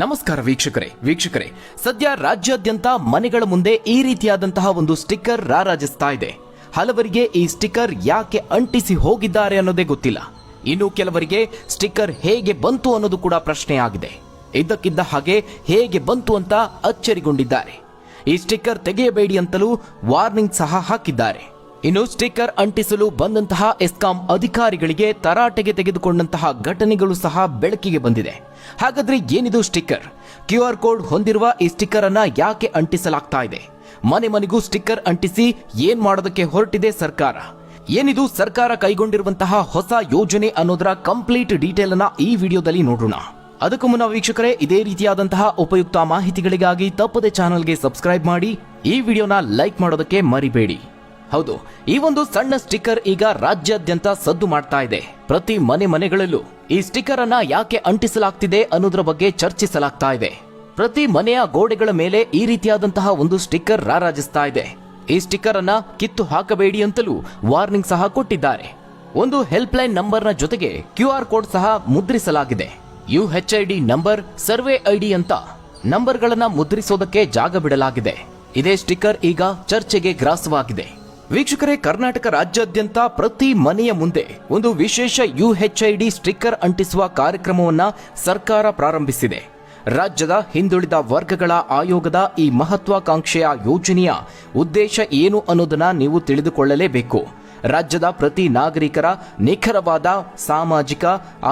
ನಮಸ್ಕಾರ ವೀಕ್ಷಕರೇ ವೀಕ್ಷಕರೇ. ಸದ್ಯ ರಾಜ್ಯಾದ್ಯಂತ ಮನೆಗಳ ಮುಂದೆ ಈ ರೀತಿಯಾದಂತಹ ಒಂದು ಸ್ಟಿಕ್ಕರ್ ರಾರಾಜಿಸ್ತಾ ಇದೆ. ಹಲವರಿಗೆ ಈ ಸ್ಟಿಕ್ಕರ್ ಯಾಕೆ ಅಂಟಿಸಿ ಹೋಗಿದ್ದಾರೆ ಅನ್ನೋದೇ ಗೊತ್ತಿಲ್ಲ. ಇನ್ನು ಕೆಲವರಿಗೆ ಸ್ಟಿಕ್ಕರ್ ಹೇಗೆ ಬಂತು ಅನ್ನೋದು ಕೂಡ ಪ್ರಶ್ನೆಯಾಗಿದೆ ಇದ್ದಕ್ಕಿದ್ದ ಹಾಗೆ ಹೇಗೆ ಬಂತು ಅಂತ ಅಚ್ಚರಿಗೊಂಡಿದ್ದಾರೆ. ಈ ಸ್ಟಿಕ್ಕರ್ ತೆಗೆಯಬೇಡಿ ಅಂತಲೂ ವಾರ್ನಿಂಗ್ ಸಹ ಹಾಕಿದ್ದಾರೆ. ಇನ್ನು ಸ್ಟಿಕ್ಕರ್ ಅಂಟಿಸಲು ಬಂದಂತಹ ಎಸ್ಕಾಂ ಅಧಿಕಾರಿಗಳಿಗೆ ತರಾಟೆಗೆ ತೆಗೆದುಕೊಂಡಂತಹ ಘಟನೆಗಳು ಸಹ ಬೆಳಕಿಗೆ ಬಂದಿದೆ. ಹಾಗಾದ್ರೆ ಏನಿದು ಸ್ಟಿಕ್ಕರ್? ಕ್ಯೂ ಆರ್ ಕೋಡ್ ಹೊಂದಿರುವ ಈ ಸ್ಟಿಕ್ಕರ್ ಅನ್ನ ಯಾಕೆ ಅಂಟಿಸಲಾಗ್ತಾ ಇದೆ? ಮನೆ ಮನೆಗೂ ಸ್ಟಿಕ್ಕರ್ ಅಂಟಿಸಿ ಏನ್ ಮಾಡೋದಕ್ಕೆ ಹೊರಟಿದೆ ಸರ್ಕಾರ? ಏನಿದು ಸರ್ಕಾರ ಕೈಗೊಂಡಿರುವಂತಹ ಹೊಸ ಯೋಜನೆ ಅನ್ನೋದರ ಕಂಪ್ಲೀಟ್ ಡೀಟೇಲ್ ಅನ್ನ ಈ ವಿಡಿಯೋದಲ್ಲಿ ನೋಡೋಣ. ಅದಕ್ಕೂ ಮುನ್ನ ವೀಕ್ಷಕರೇ, ಇದೇ ರೀತಿಯಾದಂತಹ ಉಪಯುಕ್ತ ಮಾಹಿತಿಗಳಿಗಾಗಿ ತಪ್ಪದೆ ಚಾನಲ್ಗೆ ಸಬ್ಸ್ಕ್ರೈಬ್ ಮಾಡಿ, ಈ ವಿಡಿಯೋನ ಲೈಕ್ ಮಾಡೋದಕ್ಕೆ ಮರಿಬೇಡಿ. ಹೌದು, ಈ ಒಂದು ಸಣ್ಣ ಸ್ಟಿಕ್ಕರ್ ಈಗ ರಾಜ್ಯಾದ್ಯಂತ ಸದ್ದು ಮಾಡ್ತಾ ಇದೆ. ಪ್ರತಿ ಮನೆ ಮನೆಗಳಲ್ಲೂ ಈ ಸ್ಟಿಕ್ಕರ್ ಅನ್ನ ಯಾಕೆ ಅಂಟಿಸಲಾಗ್ತಿದೆ ಅನ್ನೋದ್ರ ಬಗ್ಗೆ ಚರ್ಚಿಸಲಾಗ್ತಾ ಇದೆ. ಪ್ರತಿ ಮನೆಯ ಗೋಡೆಗಳ ಮೇಲೆ ಈ ರೀತಿಯಾದಂತಹ ಒಂದು ಸ್ಟಿಕ್ಕರ್ ರಾರಾಜಿಸ್ತಾ ಇದೆ. ಈ ಸ್ಟಿಕ್ಕರ್ ಅನ್ನ ಕಿತ್ತು ಹಾಕಬೇಡಿ ಅಂತಲೂ ವಾರ್ನಿಂಗ್ ಸಹ ಕೊಟ್ಟಿದ್ದಾರೆ. ಒಂದು ಹೆಲ್ಪ್ ಲೈನ್ ನಂಬರ್ನ ಜೊತೆಗೆ ಕ್ಯೂ ಆರ್ ಕೋಡ್ ಸಹ ಮುದ್ರಿಸಲಾಗಿದೆ. U H I D number, survey ID ಅಂತ ನಂಬರ್ಗಳನ್ನ ಮುದ್ರಿಸೋದಕ್ಕೆ ಜಾಗ ಬಿಡಲಾಗಿದೆ. ಇದೇ ಸ್ಟಿಕ್ಕರ್ ಈಗ ಚರ್ಚೆಗೆ ಗ್ರಾಸವಾಗಿದೆ. ವೀಕ್ಷಕರೇ, ಕರ್ನಾಟಕ ರಾಜ್ಯಾದ್ಯಂತ ಪ್ರತಿ ಮನೆಯ ಮುಂದೆ ಒಂದು ವಿಶೇಷ ಯುಎಚ್ಐಡಿ ಸ್ಟಿಕ್ಕರ್ ಅಂಟಿಸುವ ಕಾರ್ಯಕ್ರಮವನ್ನ ಸರ್ಕಾರ ಪ್ರಾರಂಭಿಸಿದೆ. ರಾಜ್ಯದ ಹಿಂದುಳಿದ ವರ್ಗಗಳ ಆಯೋಗದ ಈ ಮಹತ್ವಾಕಾಂಕ್ಷೆಯ ಯೋಜನೆಯ ಉದ್ದೇಶ ಏನು ಅನ್ನೋದನ್ನ ನೀವು ತಿಳಿದುಕೊಳ್ಳಲೇಬೇಕು. ರಾಜ್ಯದ ಪ್ರತಿ ನಾಗರಿಕರ ನಿಖರವಾದ ಸಾಮಾಜಿಕ,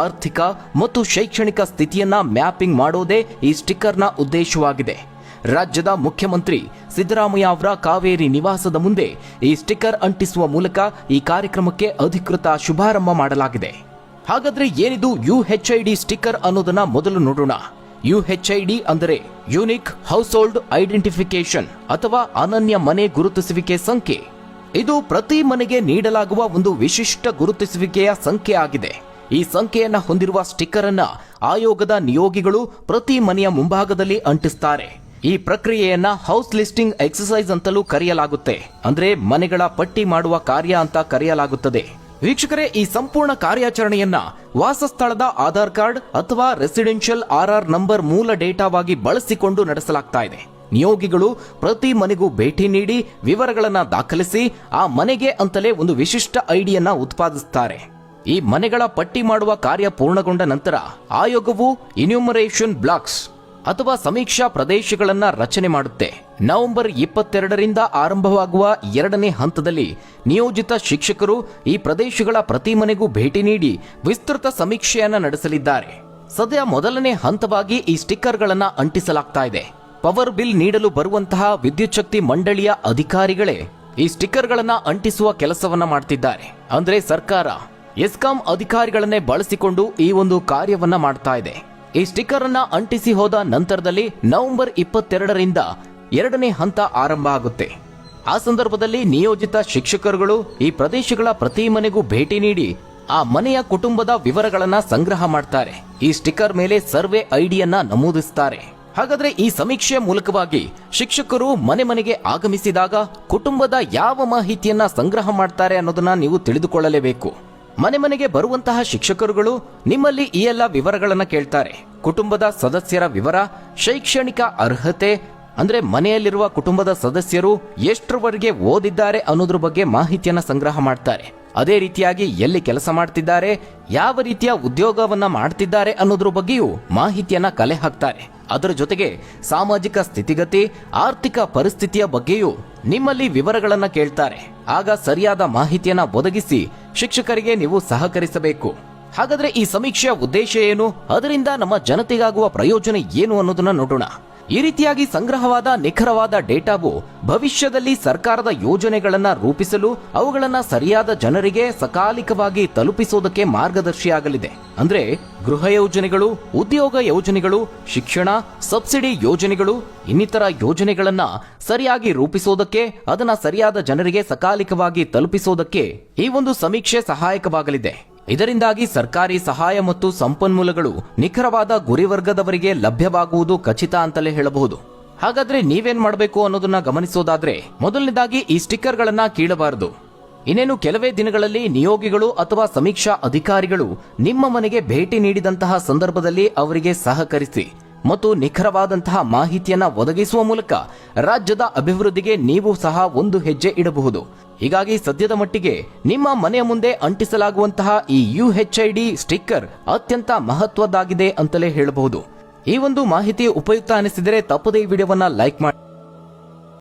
ಆರ್ಥಿಕ ಮತ್ತು ಶೈಕ್ಷಣಿಕ ಸ್ಥಿತಿಯನ್ನ ಮ್ಯಾಪಿಂಗ್ ಮಾಡೋದೇ ಈ ಸ್ಟಿಕ್ಕರ್ನ ಉದ್ದೇಶವಾಗಿದೆ. ರಾಜ್ಯದ ಮುಖ್ಯಮಂತ್ರಿ ಸಿದ್ದರಾಮಯ್ಯ ಅವರ ಕಾವೇರಿ ನಿವಾಸದ ಮುಂದೆ ಈ ಸ್ಟಿಕ್ಕರ್ ಅಂಟಿಸುವ ಮೂಲಕ ಈ ಕಾರ್ಯಕ್ರಮಕ್ಕೆ ಅಧಿಕೃತ ಶುಭಾರಂಭ ಮಾಡಲಾಗಿದೆ. ಹಾಗಾದ್ರೆ ಏನಿದು U H I D sticker ಅನ್ನೋದನ್ನ ಮೊದಲು ನೋಡೋಣ. ಯು ಹೆಚ್ ಐ ಡಿ ಅಂದರೆ ಯುನಿಕ್ ಹೌಸ್ ಹೋಲ್ಡ್ ಐಡೆಂಟಿಫಿಕೇಶನ್ ಅಥವಾ ಅನನ್ಯ ಮನೆ ಗುರುತಿಸುವಿಕೆ ಸಂಖ್ಯೆ. ಇದು ಪ್ರತಿ ಮನೆಗೆ ನೀಡಲಾಗುವ ಒಂದು ವಿಶಿಷ್ಟ ಗುರುತಿಸುವಿಕೆಯ ಸಂಖ್ಯೆ ಆಗಿದೆ. ಈ ಸಂಖ್ಯೆಯನ್ನ ಹೊಂದಿರುವ ಸ್ಟಿಕ್ಕರ್ ಅನ್ನ ಆಯೋಗದ ನಿಯೋಗಿಗಳು ಪ್ರತಿ ಮನೆಯ ಮುಂಭಾಗದಲ್ಲಿ ಅಂಟಿಸ್ತಾರೆ. ಈ ಪ್ರಕ್ರಿಯೆಯನ್ನ ಹೌಸ್ ಲಿಸ್ಟಿಂಗ್ ಎಕ್ಸಸೈಸ್ ಅಂತಲೂ ಕರೆಯಲಾಗುತ್ತೆ. ಅಂದ್ರೆ ಮನೆಗಳ ಪಟ್ಟಿ ಮಾಡುವ ಕಾರ್ಯ ಅಂತ ಕರೆಯಲಾಗುತ್ತದೆ. ವೀಕ್ಷಕರೇ, ಈ ಸಂಪೂರ್ಣ ಕಾರ್ಯಾಚರಣೆಯನ್ನ ವಾಸಸ್ಥಳದ ಆಧಾರ್ ಕಾರ್ಡ್ ಅಥವಾ ರೆಸಿಡೆನ್ಷಿಯಲ್ ಆರ್ ನಂಬರ್ ಮೂಲ ಡೇಟಾವಾಗಿ ಬಳಸಿಕೊಂಡು ನಡೆಸಲಾಗ್ತಾ ಇದೆ. ನಿಯೋಗಿಗಳು ಪ್ರತಿ ಮನೆಗೂ ಭೇಟಿ ನೀಡಿ ವಿವರಗಳನ್ನ ದಾಖಲಿಸಿ ಆ ಮನೆಗೆ ಅಂತಲೇ ಒಂದು ವಿಶಿಷ್ಟ ಐಡಿಯನ್ನ ಉತ್ಪಾದಿಸುತ್ತಾರೆ ಈ ಮನೆಗಳ ಪಟ್ಟಿ ಮಾಡುವ ಕಾರ್ಯ ಪೂರ್ಣಗೊಂಡ ನಂತರ ಆಯೋಗವು ಇನ್ಯೂಮರೇಷನ್ ಬ್ಲಾಕ್ಸ್ ಅಥವಾ ಸಮೀಕ್ಷಾ ಪ್ರದೇಶಗಳನ್ನು ರಚನೆ ಮಾಡುತ್ತೆ. ನವೆಂಬರ್ ಇಪ್ಪತ್ತೆರಡರಿಂದ ಆರಂಭವಾಗುವ ಎರಡನೇ ಹಂತದಲ್ಲಿ ನಿಯೋಜಿತ ಶಿಕ್ಷಕರು ಈ ಪ್ರದೇಶಗಳ ಪ್ರತಿ ಮನೆಗೂ ಭೇಟಿ ನೀಡಿ ವಿಸ್ತೃತ ಸಮೀಕ್ಷೆಯನ್ನು ನಡೆಸಲಿದ್ದಾರೆ. ಸದ್ಯ ಮೊದಲನೇ ಹಂತವಾಗಿ ಈ ಸ್ಟಿಕ್ಕರ್ಗಳನ್ನು ಅಂಟಿಸಲಾಗ್ತಾ ಇದೆ. ಪವರ್ ಬಿಲ್ ನೀಡಲು ಬರುವಂತಹ ವಿದ್ಯುತ್ ಶಕ್ತಿ ಮಂಡಳಿಯ ಅಧಿಕಾರಿಗಳೇ ಈ ಸ್ಟಿಕ್ಕರ್ಗಳನ್ನು ಅಂಟಿಸುವ ಕೆಲಸವನ್ನ ಮಾಡ್ತಿದ್ದಾರೆ. ಅಂದ್ರೆ ಸರ್ಕಾರ, ಎಸ್ಕಾಂ ಅಧಿಕಾರಿಗಳನ್ನೇ ಬಳಸಿಕೊಂಡು ಈ ಒಂದು ಕಾರ್ಯವನ್ನ ಮಾಡ್ತಾ ಇದೆ. ಈ ಸ್ಟಿಕ್ಕರ್ ಅನ್ನ ಅಂಟಿಸಿ ಹೋದ ನಂತರದಲ್ಲಿ ನವೆಂಬರ್ ಇಪ್ಪತ್ತೆರಡರಿಂದ ಎರಡನೇ ಹಂತ ಆರಂಭ ಆಗುತ್ತೆ. ಆ ಸಂದರ್ಭದಲ್ಲಿ ನಿಯೋಜಿತ ಶಿಕ್ಷಕರುಗಳು ಈ ಪ್ರದೇಶಗಳ ಪ್ರತಿ ಮನೆಗೂ ಭೇಟಿ ನೀಡಿ ಆ ಮನೆಯ ಕುಟುಂಬದ ವಿವರಗಳನ್ನ ಸಂಗ್ರಹ ಮಾಡ್ತಾರೆ. ಈ ಸ್ಟಿಕ್ಕರ್ ಮೇಲೆ ಸರ್ವೆ ಐಡಿಯನ್ನ ನಮೂದಿಸ್ತಾರೆ. ಹಾಗಾದ್ರೆ ಈ ಸಮೀಕ್ಷೆಯ ಮೂಲಕವಾಗಿ ಶಿಕ್ಷಕರು ಮನೆ ಮನೆಗೆ ಆಗಮಿಸಿದಾಗ ಕುಟುಂಬದ ಯಾವ ಮಾಹಿತಿಯನ್ನ ಸಂಗ್ರಹ ಮಾಡ್ತಾರೆ ಅನ್ನೋದನ್ನ ನೀವು ತಿಳಿದುಕೊಳ್ಳಲೇಬೇಕು. ಮನೆ ಮನೆಗೆ ಬರುವಂತಹ ಶಿಕ್ಷಕರುಗಳು ನಿಮ್ಮಲ್ಲಿ ಈ ಎಲ್ಲ ವಿವರಗಳನ್ನು ಕೇಳ್ತಾರೆ. ಕುಟುಂಬದ ಸದಸ್ಯರ ವಿವರ, ಶೈಕ್ಷಣಿಕ ಅರ್ಹತೆ, ಅಂದ್ರೆ ಮನೆಯಲ್ಲಿರುವ ಕುಟುಂಬದ ಸದಸ್ಯರು ಎಷ್ಟರವರೆಗೆ ಓದಿದ್ದಾರೆ ಅನ್ನೋದ್ರ ಬಗ್ಗೆ ಮಾಹಿತಿಯನ್ನ ಸಂಗ್ರಹ ಮಾಡ್ತಾರೆ. ಅದೇ ರೀತಿಯಾಗಿ ಎಲ್ಲಿ ಕೆಲಸ ಮಾಡ್ತಿದ್ದಾರೆ, ಯಾವ ರೀತಿಯ ಉದ್ಯೋಗವನ್ನ ಮಾಡ್ತಿದ್ದಾರೆ ಅನ್ನೋದ್ರ ಬಗ್ಗೆಯೂ ಮಾಹಿತಿಯನ್ನ ಕಲೆ ಹಾಕ್ತಾರೆ. ಅದರ ಜೊತೆಗೆ ಸಾಮಾಜಿಕ ಸ್ಥಿತಿಗತಿ, ಆರ್ಥಿಕ ಪರಿಸ್ಥಿತಿಯ ಬಗ್ಗೆಯೂ ನಿಮ್ಮಲ್ಲಿ ವಿವರಗಳನ್ನ ಕೇಳ್ತಾರೆ. ಆಗ ಸರಿಯಾದ ಮಾಹಿತಿಯನ್ನ ಒದಗಿಸಿ ಶಿಕ್ಷಕರಿಗೆ ನೀವು ಸಹಕರಿಸಬೇಕು. ಹಾಗಾದ್ರೆ ಈ ಸಮೀಕ್ಷೆಯ ಉದ್ದೇಶ ಏನು? ಅದರಿಂದ ನಮ್ಮ ಜನತೆಗಾಗುವ ಪ್ರಯೋಜನ ಏನು ಅನ್ನೋದನ್ನ ನೋಡೋಣ. ಈ ರೀತಿಯಾಗಿ ಸಂಗ್ರಹವಾದ ನಿಖರವಾದ ಡೇಟಾವು ಭವಿಷ್ಯದಲ್ಲಿ ಸರ್ಕಾರದ ಯೋಜನೆಗಳನ್ನ ರೂಪಿಸಲು ಅವುಗಳನ್ನ ಸರಿಯಾದ ಜನರಿಗೆ ಸಕಾಲಿಕವಾಗಿ ತಲುಪಿಸೋದಕ್ಕೆ ಮಾರ್ಗದರ್ಶಿಯಾಗಲಿದೆ. ಅಂದ್ರೆ ಗೃಹ ಯೋಜನೆಗಳು, ಉದ್ಯೋಗ ಯೋಜನೆಗಳು, ಶಿಕ್ಷಣ, ಸಬ್ಸಿಡಿ ಯೋಜನೆಗಳು, ಇನ್ನಿತರ ಯೋಜನೆಗಳನ್ನ ಸರಿಯಾಗಿ ರೂಪಿಸೋದಕ್ಕೆ, ಅದನ್ನ ಸರಿಯಾದ ಜನರಿಗೆ ಸಕಾಲಿಕವಾಗಿ ತಲುಪಿಸೋದಕ್ಕೆ ಈ ಒಂದು ಸಮೀಕ್ಷೆ ಸಹಾಯಕವಾಗಲಿದೆ. ಇದರಿಂದಾಗಿ ಸರ್ಕಾರಿ ಸಹಾಯ ಮತ್ತು ಸಂಪನ್ಮೂಲಗಳು ನಿಖರವಾದ ಗುರಿವರ್ಗದವರಿಗೆ ಲಭ್ಯವಾಗುವುದು ಖಚಿತ ಅಂತಲೇ ಹೇಳಬಹುದು. ಹಾಗಾದ್ರೆ ನೀವೇನ್ ಮಾಡಬೇಕು ಅನ್ನೋದನ್ನ ಗಮನಿಸೋದಾದ್ರೆ ಮೊದಲನೇದಾಗಿ ಈ ಸ್ಟಿಕ್ಕರ್ಗಳನ್ನ ಕೀಳಬಾರದು. ಇನ್ನೇನು ಕೆಲವೇ ದಿನಗಳಲ್ಲಿ ನಿಯೋಗಿಗಳು ಅಥವಾ ಸಮೀಕ್ಷಾ ಅಧಿಕಾರಿಗಳು ನಿಮ್ಮ ಮನೆಗೆ ಭೇಟಿ ನೀಡಿದಂತಹ ಸಂದರ್ಭದಲ್ಲಿ ಅವರಿಗೆ ಸಹಕರಿಸಿ ಮತ್ತು ನಿಖರವಾದಂತಹ ಮಾಹಿತಿಯನ್ನ ಒದಗಿಸುವ ಮೂಲಕ ರಾಜ್ಯದ ಅಭಿವೃದ್ಧಿಗೆ ನೀವು ಸಹ ಒಂದು ಹೆಜ್ಜೆ ಇಡಬಹುದು. ಹೀಗಾಗಿ ಸದ್ಯದ ಮಟ್ಟಿಗೆ ನಿಮ್ಮ ಮನೆಯ ಮುಂದೆ ಅಂಟಿಸಲಾಗುವಂತಹ ಈ ಯು ಡಿ ಸ್ಟಿಕ್ಕರ್ ಅತ್ಯಂತ ಮಹತ್ವದ್ದಾಗಿದೆ ಅಂತಲೇ ಹೇಳಬಹುದು. ಈ ಒಂದು ಮಾಹಿತಿ ಉಪಯುಕ್ತ ಅನಿಸಿದರೆ ತಪ್ಪದೇ ಈ ವಿಡಿಯೋವನ್ನ ಲೈಕ್ ಮಾಡಿ.